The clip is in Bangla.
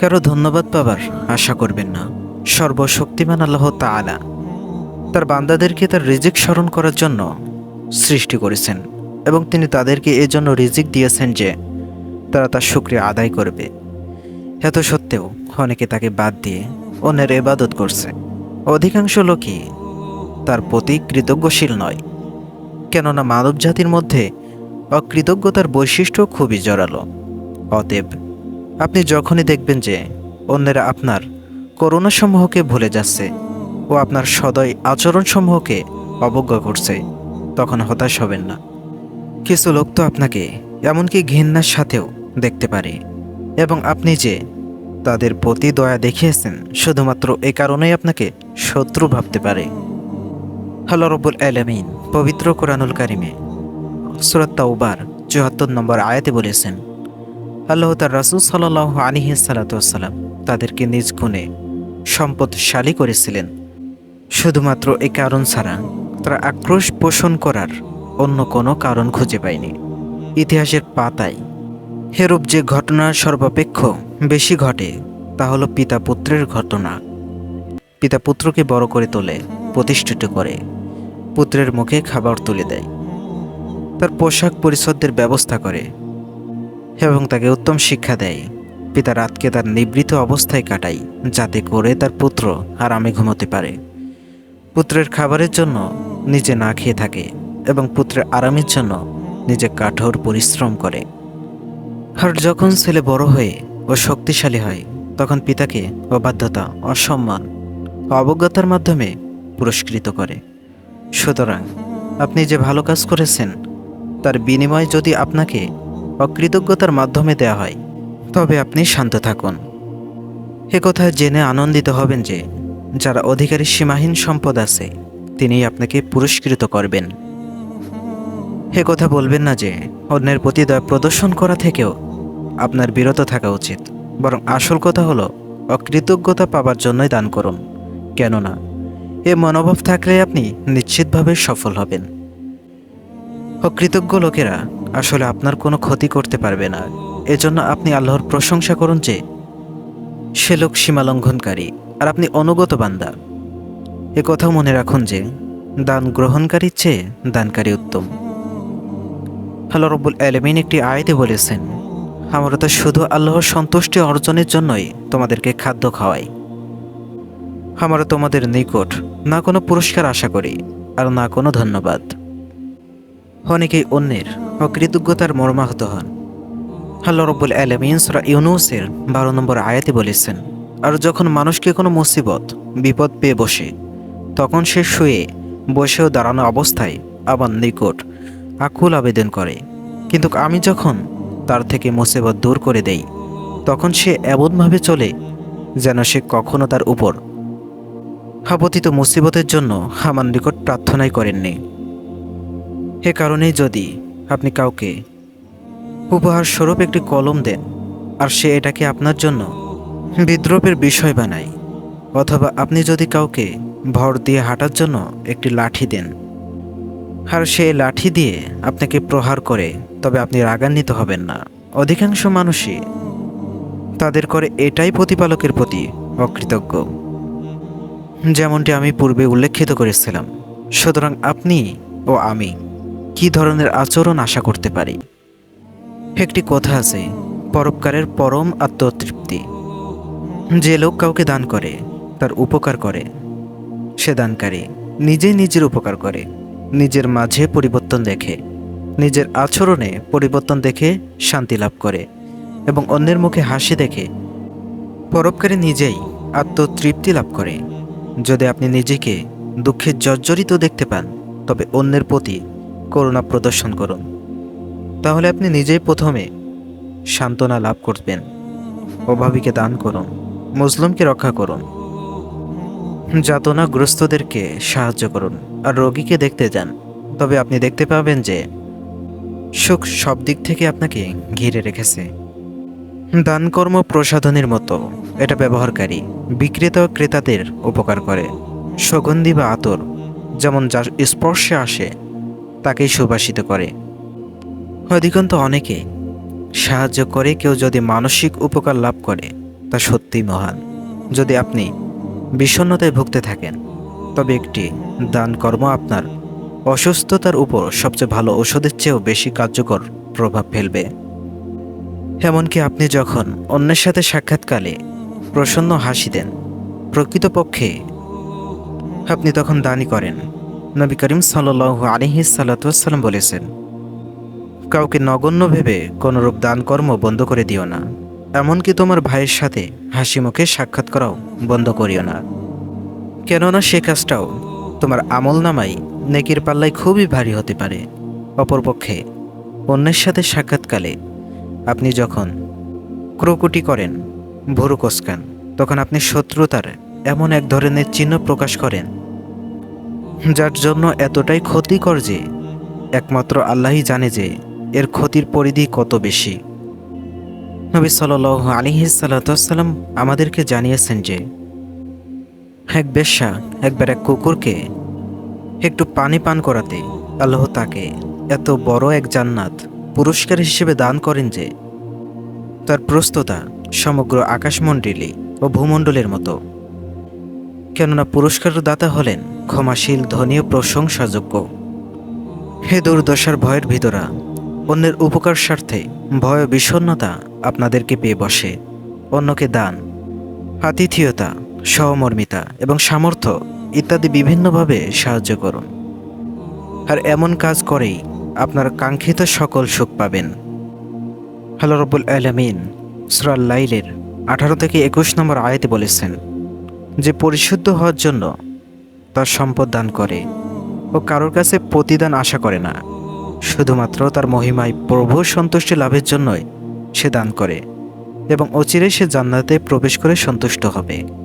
কারও ধন্যবাদ পাবার আশা করবেন না। সর্বশক্তিমান আল্লাহ তাআলা তার বান্দাদেরকে তার রিজিক স্মরণ করার জন্য সৃষ্টি করেছেন এবং তিনি তাদেরকে এই জন্য রিজিক দিয়েছেন যে তারা তার শুক্রিয়া আদায় করবে। এত সত্ত্বেও অনেকে তাকে বাদ দিয়ে অন্যের এবাদত করছে। অধিকাংশ লোকই তার প্রতি কৃতজ্ঞশীল নয়, কেননা মানব জাতির মধ্যে অকৃতজ্ঞতার বৈশিষ্ট্য খুবই জোরালো। অতএব আপনি যখনই দেখবেন যে অন্যেরা আপনার করুণাসমূহকে ভুলে যাচ্ছে ও আপনার সদয় আচরণসমূহকে অবজ্ঞা করছে, তখন হতাশ হবেন না। কিছু লোক তো আপনাকে এমনকি ঘৃণার সাথেও দেখতে পারে এবং আপনি যে তাদের প্রতি দয়া দেখিয়েছেন, শুধুমাত্র এ কারণেই আপনাকে শত্রু ভাবতে পারে। হ্যালো রব্বুল আলমিন পবিত্র কোরআনুল কারিমে সুরত তাওবার চুয়াত্তর নম্বর আয়াতে বলেছেন আল্লাহ তার রাসুল সাল্লাহ আলিহি সালাতাম তাদেরকে নিজ গুণে সম্পদশালী করেছিলেন। শুধুমাত্র এ কারণ ছাড়া তারা আক্রোশ পোষণ করার অন্য কোনো কারণ খুঁজে পায়নি। ইতিহাসের পাতায় হেরূপ যে ঘটনার সর্বাপেক্ষ বেশি ঘটে তা হলো পিতা পুত্রের ঘটনা। পিতা পুত্রকে বড় করে তোলে, প্রতিষ্ঠিত করে, পুত্রের মুখে খাবার তুলে দেয়। তার পোশাক পরিচ্ছদের ব্যবস্থা করে এবং তাকে উত্তম শিক্ষা দেয়। পিতা রাতকে তার নিবৃত অবস্থায় কাটায়, যাতে করে তার পুত্র আরামে ঘুমোতে পারে। পুত্রের খাবারের জন্য নিজে না খেয়ে থাকে এবং পুত্রের আরামের জন্য নিজে কাঠোর পরিশ্রম করে। আর যখন ছেলে বড় হয়ে ও শক্তিশালী হয়, তখন পিতাকে অবাধ্যতা অসম্মান অবজ্ঞতার মাধ্যমে পুরস্কৃত করে। সুতরাং আপনি যে ভালো কাজ করেছেন, তার বিনিময় যদি আপনাকে অকৃতজ্ঞতার মাধ্যমে দেয়া হয়। তবে আপনি শান্ত থাকুন। এ কথা জেনে আনন্দিত হবেন যে, যারা অধিকারী সীমাহীন সম্পদ আছে তিনি আপনাকে পুরস্কৃত করবেন। এ কথা বলবেন না যে, অন্যের প্রতি দয়া প্রদর্শন করা থেকেও আপনার বিরত থাকা উচিত। বরং আসল কথা হলো, অকৃতজ্ঞতা পাবার জন্যই দান করুন। কেননা, এ মনোভাব থাকলে আপনি নিশ্চিতভাবে সফল হবেন। অকৃতজ্ঞ লোকেরা আসলে আপনার কোনো ক্ষতি করতে পারবে না। এজন্য আপনি আল্লাহর প্রশংসা করুন যে, সে লোক সীমালঙ্ঘনকারী আর আপনি অনুগত বান্দা। এ কথাও মনে রাখুন যে, দান গ্রহণকারীর চেয়ে দানকারী উত্তম। আল্লাহ রব্বুল আলমিন একটি আয়তে বলেছেন, আমরা তো শুধু আল্লাহর সন্তুষ্টি অর্জনের জন্যই তোমাদেরকে খাদ্য খাওয়াই। আমরা তোমাদের নিকট না কোনো পুরস্কার আশা করি আর না কোনো ধন্যবাদ। অনেকেই অন্যের অকৃতজ্ঞতার মর্মাহত হন। আল্লাহ রব্বুল আলমিন সরা ইউনুসের বারো নম্বর আয়াতে বলেছেন, আর যখন মানুষকে কোনো মুসিবত, বিপদ পেয়ে বসে, তখন সে শুয়ে বসেও দাঁড়ানো অবস্থায় আমার নিকট আকুল আবেদন করে। কিন্তু আমি যখন তার থেকে মুসিবত দূর করে দেই, তখন সে এমনভাবে চলে যেন সে কখনো তার উপর হাপতিত মুসিবতের জন্য আমার নিকট প্রার্থনাই করেননি। এ কারণেই যদি আপনি কাউকে উপহার স্বরূপ একটি কলম দেন, আর সে এটাকে আপনার জন্য বিদ্রোপের বিষয় বানায়, অথবা আপনি যদি কাউকে ভর দিয়ে হাঁটার জন্য একটি লাঠি দেন। আর সে লাঠি দিয়ে আপনাকে প্রহার করে, তবে আপনি রাগান্বিত হবেন না। অধিকাংশ মানুষই তাদের করে এটাই প্রতিপালকের প্রতি অকৃতজ্ঞ। যেমনটি আমি পূর্বে উল্লেখিত করেছিলাম, সুতরাং আপনি ও আমি কি ধরনের আচরণ আশা করতে পারি? একটি কথা আছে, পরোপকারের পরম আত্মতৃপ্তি। যে লোক কাউকে দান করে, তার উপকার করে। সে দানকারী নিজেই নিজের উপকার করে, নিজের মাঝে পরিবর্তন দেখে, নিজের আচরণে পরিবর্তন দেখে শান্তি লাভ করে এবং অন্যের মুখে হাসি দেখে। পরোপকারী নিজেই আত্মতৃপ্তি লাভ করে। যদি আপনি নিজেকে দুঃখে জর্জরিত দেখতে পান, তবে অন্যের প্রতি করুণা প্রদর্শন করুন। তাহলে আপনি নিজেই প্রথমে সান্ত্বনা লাভ করবেন। অভাবীকে দান করুন, মুসলিমকে রক্ষা করুন, যাতনাগ্রস্তদেরকে সাহায্য করুন, আর রোগীকে দেখতে যান। তবে আপনি দেখতে পাবেন যে, সুখ সব দিক থেকে আপনাকে ঘিরে রেখেছে। দানকর্ম প্রসাধনের মতো এটা ব্যবহারকারী, বিক্রেতা ক্রেতাদের উপকার করে। সুগন্ধি বা আতর, যেমন যার স্পর্শে আসে তাকেই সুবাসিত করে। অধিকন্ত অনেকে সাহায্য করে কেউ যদি মানসিক উপকার লাভ করে, তা সত্যিই মহান। যদি আপনি বিষণ্ণতায় ভুগতে থাকেন, তবে একটি দান কর্ম আপনার অসুস্থতার উপর সবচেয়ে ভালো ওষুধের চেয়েও বেশি কার্যকর প্রভাব ফেলবে। এমনকি আপনি যখন অন্যের সাথে সাক্ষাৎকালে প্রসন্ন হাসি দেন, প্রকৃতপক্ষে আপনি তখন দানই করেন। নবী করিম সাল্লাহ আলিহি সাল্লাতাম বলেছেন, কাউকে নগণ্য ভেবে কোনরূপ দান কর্ম বন্ধ করে দিও না, এমনকি তোমার ভাইয়ের সাথে হাসি মুখে সাক্ষাৎ করাও বন্ধ করিও না। কেননা সে কাজটাও তোমার আমল নামাই নেকির পাল্লায় খুবই ভারী হতে পারে। অপরপক্ষে, অন্যের সাথে সাক্ষাৎকালে আপনি যখন ক্রোকুটি করেন, ভুরু কোসকান তখন আপনি শত্রুতার এমন এক ধরনের চিহ্ন প্রকাশ করেন যার জন্য এতটাই ক্ষতিকর যে, একমাত্র আল্লাহই জানে যে, এর ক্ষতির পরিধি কত বেশি। নবী সাল আলিহি সাল্লাম আমাদেরকে জানিয়েছেন যে, এক বেশ্যা, একবার এক কুকুরকে একটু পানি পান করাতে আল্লাহ তাকে এত বড় এক জান্নাত পুরস্কার হিসেবে দান করেন যে, তার প্রস্ততা সমগ্র আকাশমণ্ডলী ও ভূমণ্ডলের মতো। কেননা পুরস্কার দাতা হলেন ক্ষমাশীল ধনী ও প্রশংসাযোগ্য। হে দুর্দশার ভয়ের ভিতরা, অন্যের উপকার স্বার্থে ভয় ও বিষণ্ণতা আপনাদেরকে পেয়ে বসে। অন্যকে দান, আতিথিয়তা, সহমর্মিতা এবং সামর্থ্য ইত্যাদি বিভিন্নভাবে সাহায্য করুন। আর এমন কাজ করেই আপনার কাঙ্ক্ষিত সকল সুখ পাবেন। হ্যালো রব্বুল আলমিন সুরাল লাইলের আঠারো থেকে একুশ নম্বর আয়াতে বলেছেন, যে পরিশুদ্ধ হওয়ার জন্য তার সম্পদ দান করে ও কারোর কাছে প্রতিদান আশা করে না। শুধুমাত্র তার মহিমায় প্রভু সন্তুষ্টি লাভের জন্যই সে দান করে এবং অচিরে সে জান্নাতে প্রবেশ করে সন্তুষ্ট হবে।